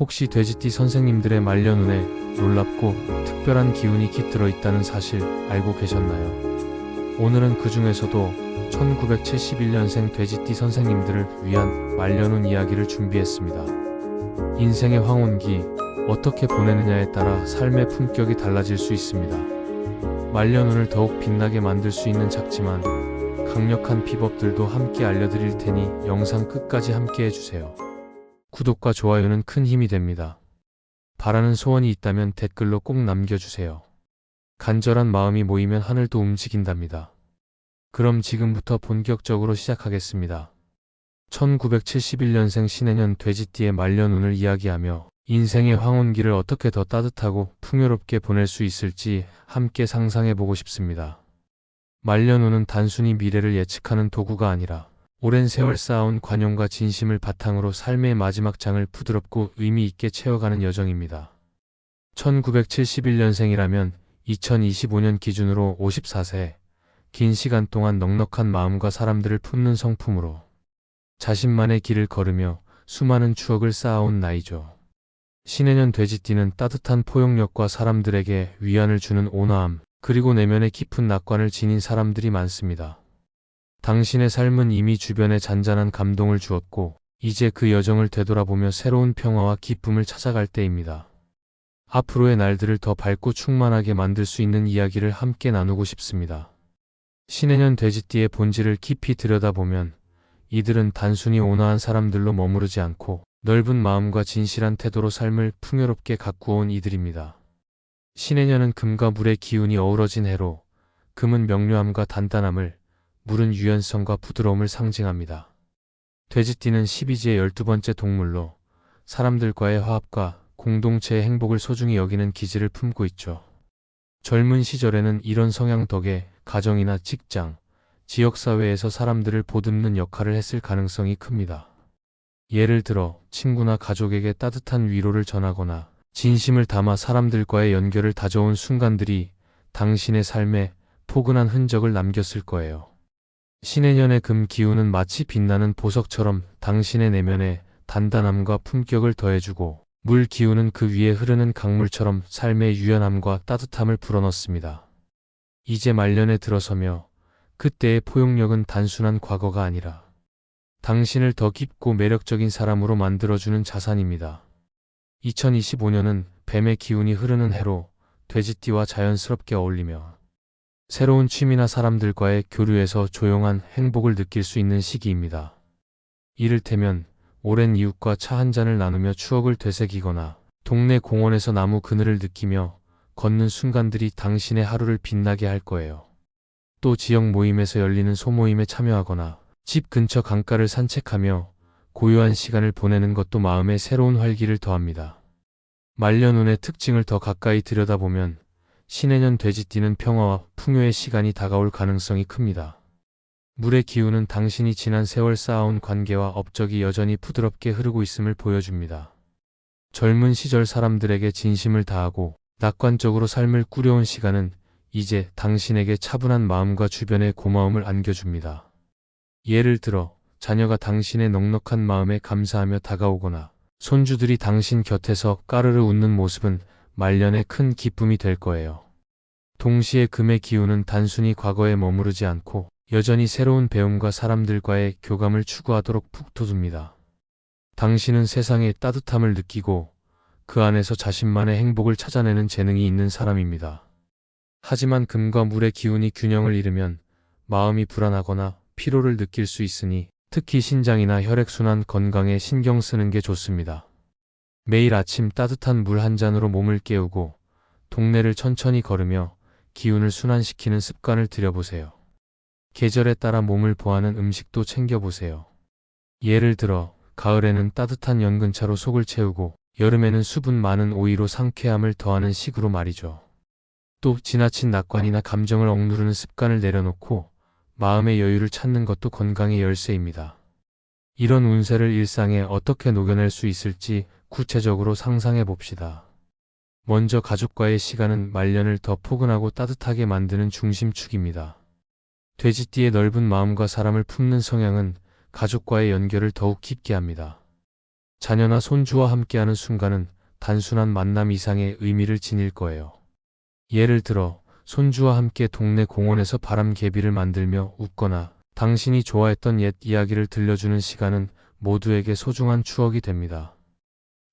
혹시 돼지띠 선생님들의 말년운에 놀랍고 특별한 기운이 깃들어 있다는 사실 알고 계셨나요? 오늘은 그 중에서도 1971년생 돼지띠 선생님들을 위한 말년운 이야기를 준비했습니다. 인생의 황혼기, 어떻게 보내느냐에 따라 삶의 품격이 달라질 수 있습니다. 말년운을 더욱 빛나게 만들 수 있는 작지만 강력한 비법들도 함께 알려드릴 테니 영상 끝까지 함께 해주세요. 구독과 좋아요는 큰 힘이 됩니다. 바라는 소원이 있다면 댓글로 꼭 남겨주세요. 간절한 마음이 모이면 하늘도 움직인답니다. 그럼 지금부터 본격적으로 시작하겠습니다. 1971년생 신해년 돼지띠의 말년운을 이야기하며 인생의 황혼기를 어떻게 더 따뜻하고 풍요롭게 보낼 수 있을지 함께 상상해 보고 싶습니다. 말년운은 단순히 미래를 예측하는 도구가 아니라 오랜 세월 쌓아온 관용과 진심을 바탕으로 삶의 마지막 장을 부드럽고 의미 있게 채워가는 여정입니다. 1971년생이라면 2025년 기준으로 54세, 긴 시간 동안 넉넉한 마음과 사람들을 품는 성품으로 자신만의 길을 걸으며 수많은 추억을 쌓아온 나이죠. 신해년 돼지띠는 따뜻한 포용력과 사람들에게 위안을 주는 온화함, 그리고 내면의 깊은 낙관을 지닌 사람들이 많습니다. 당신의 삶은 이미 주변에 잔잔한 감동을 주었고, 이제 그 여정을 되돌아보며 새로운 평화와 기쁨을 찾아갈 때입니다. 앞으로의 날들을 더 밝고 충만하게 만들 수 있는 이야기를 함께 나누고 싶습니다. 신해년 돼지띠의 본질을 깊이 들여다보면 이들은 단순히 온화한 사람들로 머무르지 않고 넓은 마음과 진실한 태도로 삶을 풍요롭게 가꾸어온 이들입니다. 신해년은 금과 물의 기운이 어우러진 해로 금은 명료함과 단단함을 물은 유연성과 부드러움을 상징합니다. 돼지띠는 12지의 12번째 동물로 사람들과의 화합과 공동체의 행복을 소중히 여기는 기질을 품고 있죠. 젊은 시절에는 이런 성향 덕에 가정이나 직장, 지역사회에서 사람들을 보듬는 역할을 했을 가능성이 큽니다. 예를 들어 친구나 가족에게 따뜻한 위로를 전하거나 진심을 담아 사람들과의 연결을 다져온 순간들이 당신의 삶에 포근한 흔적을 남겼을 거예요. 신해년의 금 기운은 마치 빛나는 보석처럼 당신의 내면에 단단함과 품격을 더해주고 물 기운은 그 위에 흐르는 강물처럼 삶의 유연함과 따뜻함을 불어넣습니다. 이제 말년에 들어서며 그때의 포용력은 단순한 과거가 아니라 당신을 더 깊고 매력적인 사람으로 만들어주는 자산입니다. 2025년은 뱀의 기운이 흐르는 해로 돼지띠와 자연스럽게 어울리며 새로운 취미나 사람들과의 교류에서 조용한 행복을 느낄 수 있는 시기입니다. 이를테면 오랜 이웃과 차 한 잔을 나누며 추억을 되새기거나 동네 공원에서 나무 그늘을 느끼며 걷는 순간들이 당신의 하루를 빛나게 할 거예요. 또 지역 모임에서 열리는 소모임에 참여하거나 집 근처 강가를 산책하며 고요한 시간을 보내는 것도 마음에 새로운 활기를 더합니다. 말년운의 특징을 더 가까이 들여다보면 신해년 돼지띠는 평화와 풍요의 시간이 다가올 가능성이 큽니다. 물의 기운은 당신이 지난 세월 쌓아온 관계와 업적이 여전히 부드럽게 흐르고 있음을 보여줍니다. 젊은 시절 사람들에게 진심을 다하고 낙관적으로 삶을 꾸려온 시간은 이제 당신에게 차분한 마음과 주변의 고마움을 안겨줍니다. 예를 들어 자녀가 당신의 넉넉한 마음에 감사하며 다가오거나 손주들이 당신 곁에서 까르르 웃는 모습은 말년의 큰 기쁨이 될 거예요. 동시에 금의 기운은 단순히 과거에 머무르지 않고 여전히 새로운 배움과 사람들과의 교감을 추구하도록 북돋웁니다. 당신은 세상의 따뜻함을 느끼고 그 안에서 자신만의 행복을 찾아내는 재능이 있는 사람입니다. 하지만 금과 물의 기운이 균형을 잃으면 마음이 불안하거나 피로를 느낄 수 있으니 특히 신장이나 혈액순환 건강에 신경 쓰는 게 좋습니다. 매일 아침 따뜻한 물 한 잔으로 몸을 깨우고 동네를 천천히 걸으며 기운을 순환시키는 습관을 들여보세요. 계절에 따라 몸을 보하는 음식도 챙겨보세요. 예를 들어 가을에는 따뜻한 연근차로 속을 채우고 여름에는 수분 많은 오이로 상쾌함을 더하는 식으로 말이죠. 또 지나친 낙관이나 감정을 억누르는 습관을 내려놓고 마음의 여유를 찾는 것도 건강의 열쇠입니다. 이런 운세를 일상에 어떻게 녹여낼 수 있을지 구체적으로 상상해 봅시다. 먼저 가족과의 시간은 말년을 더 포근하고 따뜻하게 만드는 중심축입니다. 돼지띠의 넓은 마음과 사람을 품는 성향은 가족과의 연결을 더욱 깊게 합니다. 자녀나 손주와 함께하는 순간은 단순한 만남 이상의 의미를 지닐 거예요. 예를 들어, 손주와 함께 동네 공원에서 바람개비를 만들며 웃거나 당신이 좋아했던 옛 이야기를 들려주는 시간은 모두에게 소중한 추억이 됩니다.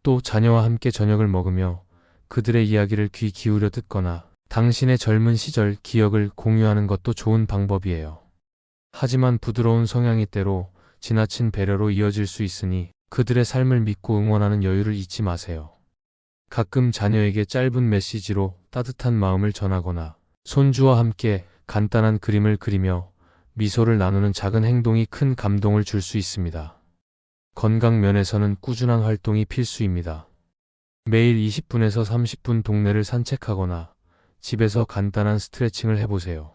또 자녀와 함께 저녁을 먹으며 그들의 이야기를 귀 기울여 듣거나 당신의 젊은 시절 기억을 공유하는 것도 좋은 방법이에요. 하지만 부드러운 성향이 때로 지나친 배려로 이어질 수 있으니 그들의 삶을 믿고 응원하는 여유를 잊지 마세요. 가끔 자녀에게 짧은 메시지로 따뜻한 마음을 전하거나 손주와 함께 간단한 그림을 그리며 미소를 나누는 작은 행동이 큰 감동을 줄 수 있습니다. 건강 면에서는 꾸준한 활동이 필수입니다. 매일 20분에서 30분 동네를 산책하거나 집에서 간단한 스트레칭을 해보세요.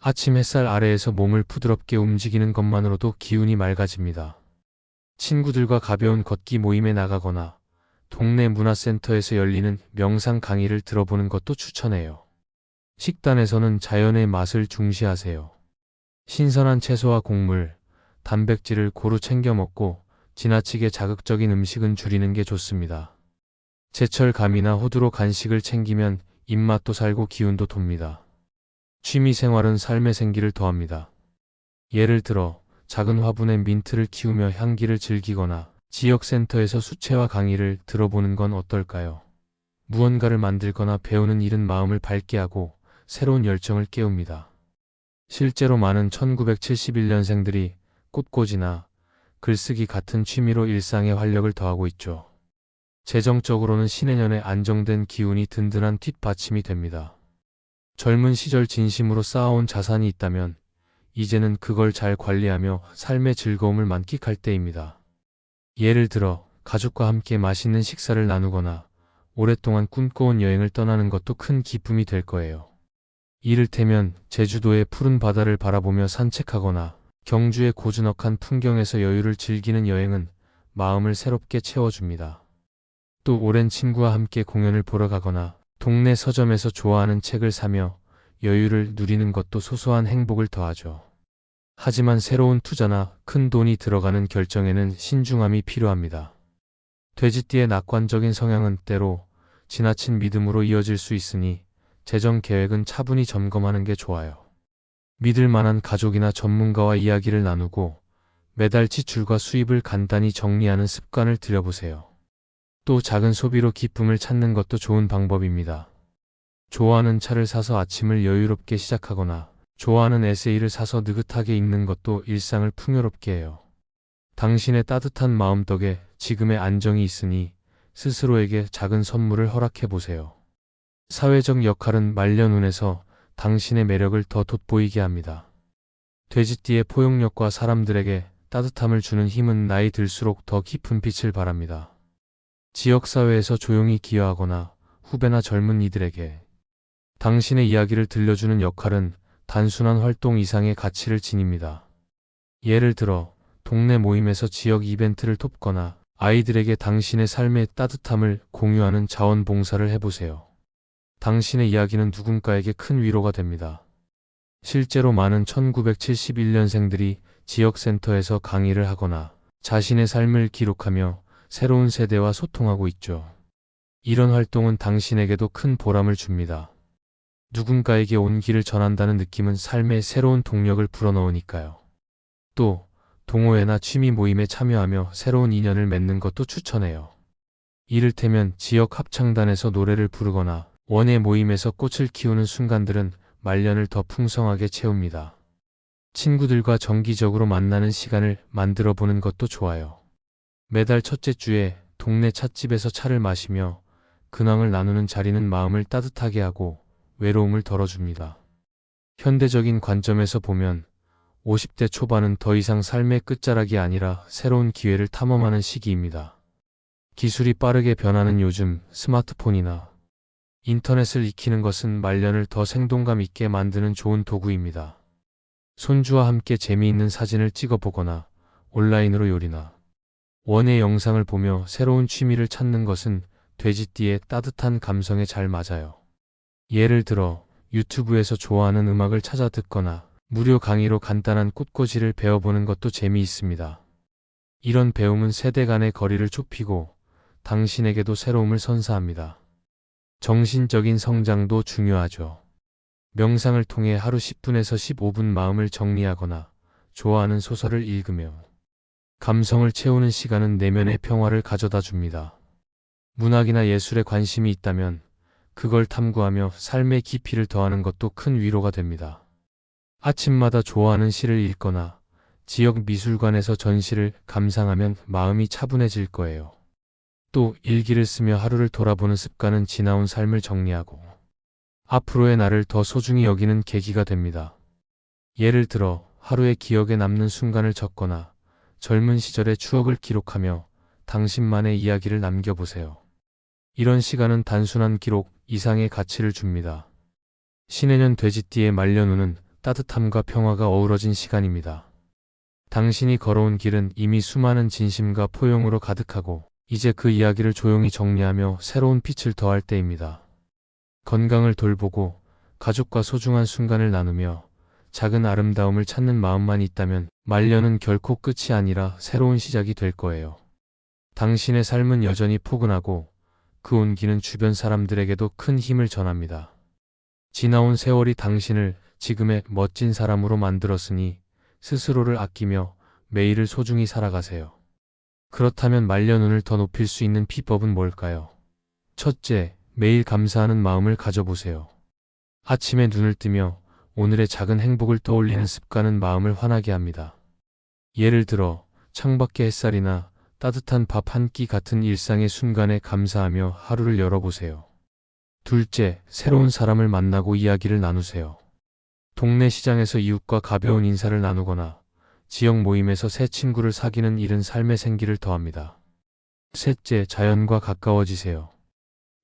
아침 햇살 아래에서 몸을 부드럽게 움직이는 것만으로도 기운이 맑아집니다. 친구들과 가벼운 걷기 모임에 나가거나 동네 문화센터에서 열리는 명상 강의를 들어보는 것도 추천해요. 식단에서는 자연의 맛을 중시하세요. 신선한 채소와 곡물, 단백질을 고루 챙겨 먹고 지나치게 자극적인 음식은 줄이는 게 좋습니다. 제철 감이나 호두로 간식을 챙기면 입맛도 살고 기운도 돕니다. 취미 생활은 삶의 생기를 더합니다. 예를 들어 작은 화분에 민트를 키우며 향기를 즐기거나 지역센터에서 수채화 강의를 들어보는 건 어떨까요? 무언가를 만들거나 배우는 일은 마음을 밝게 하고 새로운 열정을 깨웁니다. 실제로 많은 1971년생들이 꽃꽂이나 글쓰기 같은 취미로 일상에 활력을 더하고 있죠. 재정적으로는 신해년에 안정된 기운이 든든한 뒷받침이 됩니다. 젊은 시절 진심으로 쌓아온 자산이 있다면 이제는 그걸 잘 관리하며 삶의 즐거움을 만끽할 때입니다. 예를 들어 가족과 함께 맛있는 식사를 나누거나 오랫동안 꿈꿔온 여행을 떠나는 것도 큰 기쁨이 될 거예요. 이를테면 제주도의 푸른 바다를 바라보며 산책하거나 경주의 고즈넉한 풍경에서 여유를 즐기는 여행은 마음을 새롭게 채워줍니다. 또 오랜 친구와 함께 공연을 보러 가거나 동네 서점에서 좋아하는 책을 사며 여유를 누리는 것도 소소한 행복을 더하죠. 하지만 새로운 투자나 큰 돈이 들어가는 결정에는 신중함이 필요합니다. 돼지띠의 낙관적인 성향은 때로 지나친 믿음으로 이어질 수 있으니 재정 계획은 차분히 점검하는 게 좋아요. 믿을 만한 가족이나 전문가와 이야기를 나누고 매달 지출과 수입을 간단히 정리하는 습관을 들여보세요. 또 작은 소비로 기쁨을 찾는 것도 좋은 방법입니다. 좋아하는 차를 사서 아침을 여유롭게 시작하거나 좋아하는 에세이를 사서 느긋하게 읽는 것도 일상을 풍요롭게 해요. 당신의 따뜻한 마음 덕에 지금의 안정이 있으니 스스로에게 작은 선물을 허락해 보세요. 사회적 역할은 말년운에서 당신의 매력을 더 돋보이게 합니다. 돼지띠의 포용력과 사람들에게 따뜻함을 주는 힘은 나이 들수록 더 깊은 빛을 바랍니다. 지역사회에서 조용히 기여하거나 후배나 젊은 이들에게 당신의 이야기를 들려주는 역할은 단순한 활동 이상의 가치를 지닙니다. 예를 들어 동네 모임에서 지역 이벤트를 돕거나 아이들에게 당신의 삶의 따뜻함을 공유하는 자원봉사를 해보세요. 당신의 이야기는 누군가에게 큰 위로가 됩니다. 실제로 많은 1971년생들이 지역센터에서 강의를 하거나 자신의 삶을 기록하며 새로운 세대와 소통하고 있죠. 이런 활동은 당신에게도 큰 보람을 줍니다. 누군가에게 온기를 전한다는 느낌은 삶의 새로운 동력을 불어넣으니까요. 또 동호회나 취미 모임에 참여하며 새로운 인연을 맺는 것도 추천해요. 이를테면 지역 합창단에서 노래를 부르거나 원예 모임에서 꽃을 키우는 순간들은 말년을 더 풍성하게 채웁니다. 친구들과 정기적으로 만나는 시간을 만들어 보는 것도 좋아요. 매달 첫째 주에 동네 찻집에서 차를 마시며 근황을 나누는 자리는 마음을 따뜻하게 하고 외로움을 덜어줍니다. 현대적인 관점에서 보면 50대 초반은 더 이상 삶의 끝자락이 아니라 새로운 기회를 탐험하는 시기입니다. 기술이 빠르게 변하는 요즘 스마트폰이나 인터넷을 익히는 것은 말년을 더 생동감 있게 만드는 좋은 도구입니다. 손주와 함께 재미있는 사진을 찍어보거나 온라인으로 요리나 원의 영상을 보며 새로운 취미를 찾는 것은 돼지띠의 따뜻한 감성에 잘 맞아요. 예를 들어 유튜브에서 좋아하는 음악을 찾아 듣거나 무료 강의로 간단한 꽃꽂이를 배워보는 것도 재미있습니다. 이런 배움은 세대 간의 거리를 좁히고 당신에게도 새로움을 선사합니다. 정신적인 성장도 중요하죠. 명상을 통해 하루 10분에서 15분 마음을 정리하거나 좋아하는 소설을 읽으며 감성을 채우는 시간은 내면의 평화를 가져다 줍니다. 문학이나 예술에 관심이 있다면 그걸 탐구하며 삶의 깊이를 더하는 것도 큰 위로가 됩니다. 아침마다 좋아하는 시를 읽거나 지역 미술관에서 전시를 감상하면 마음이 차분해질 거예요. 또 일기를 쓰며 하루를 돌아보는 습관은 지나온 삶을 정리하고 앞으로의 나를 더 소중히 여기는 계기가 됩니다. 예를 들어 하루의 기억에 남는 순간을 적거나 젊은 시절의 추억을 기록하며 당신만의 이야기를 남겨보세요. 이런 시간은 단순한 기록 이상의 가치를 줍니다. 신해년 돼지띠의 말년우는 따뜻함과 평화가 어우러진 시간입니다. 당신이 걸어온 길은 이미 수많은 진심과 포용으로 가득하고 이제 그 이야기를 조용히 정리하며 새로운 빛을 더할 때입니다. 건강을 돌보고 가족과 소중한 순간을 나누며 작은 아름다움을 찾는 마음만 있다면 말년은 결코 끝이 아니라 새로운 시작이 될 거예요. 당신의 삶은 여전히 포근하고 그 온기는 주변 사람들에게도 큰 힘을 전합니다. 지나온 세월이 당신을 지금의 멋진 사람으로 만들었으니 스스로를 아끼며 매일을 소중히 살아가세요. 그렇다면 말년운을 더 높일 수 있는 비법은 뭘까요? 첫째, 매일 감사하는 마음을 가져보세요. 아침에 눈을 뜨며 오늘의 작은 행복을 떠올리는 습관은 마음을 환하게 합니다. 예를 들어 창밖의 햇살이나 따뜻한 밥 한 끼 같은 일상의 순간에 감사하며 하루를 열어보세요. 둘째, 새로운 사람을 만나고 이야기를 나누세요. 동네 시장에서 이웃과 가벼운 인사를 나누거나 지역 모임에서 새 친구를 사귀는 일은 삶의 생기를 더합니다. 셋째, 자연과 가까워지세요.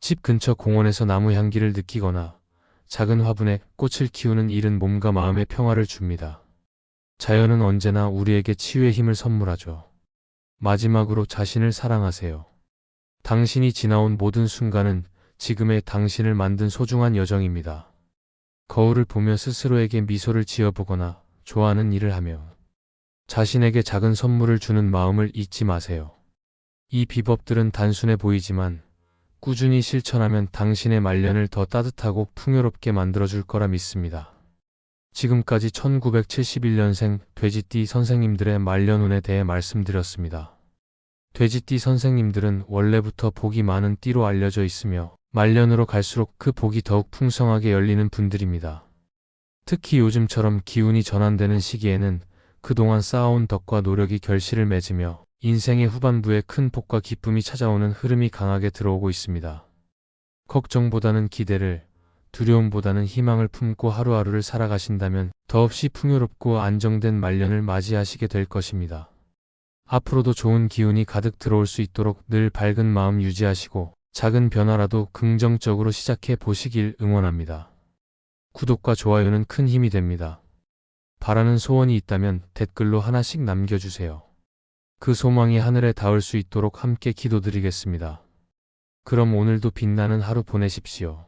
집 근처 공원에서 나무 향기를 느끼거나 작은 화분에 꽃을 키우는 일은 몸과 마음의 평화를 줍니다. 자연은 언제나 우리에게 치유의 힘을 선물하죠. 마지막으로 자신을 사랑하세요. 당신이 지나온 모든 순간은 지금의 당신을 만든 소중한 여정입니다. 거울을 보며 스스로에게 미소를 지어보거나 좋아하는 일을 하며 자신에게 작은 선물을 주는 마음을 잊지 마세요. 이 비법들은 단순해 보이지만 꾸준히 실천하면 당신의 말년을 더 따뜻하고 풍요롭게 만들어줄 거라 믿습니다. 지금까지 1971년생 돼지띠 선생님들의 말년운에 대해 말씀드렸습니다. 돼지띠 선생님들은 원래부터 복이 많은 띠로 알려져 있으며 말년으로 갈수록 그 복이 더욱 풍성하게 열리는 분들입니다. 특히 요즘처럼 기운이 전환되는 시기에는 그동안 쌓아온 덕과 노력이 결실을 맺으며 인생의 후반부에 큰 복과 기쁨이 찾아오는 흐름이 강하게 들어오고 있습니다. 걱정보다는 기대를, 두려움보다는 희망을 품고 하루하루를 살아가신다면 더없이 풍요롭고 안정된 말년을 맞이하시게 될 것입니다. 앞으로도 좋은 기운이 가득 들어올 수 있도록 늘 밝은 마음 유지하시고 작은 변화라도 긍정적으로 시작해 보시길 응원합니다. 구독과 좋아요는 큰 힘이 됩니다. 바라는 소원이 있다면 댓글로 하나씩 남겨주세요. 그 소망이 하늘에 닿을 수 있도록 함께 기도드리겠습니다. 그럼 오늘도 빛나는 하루 보내십시오.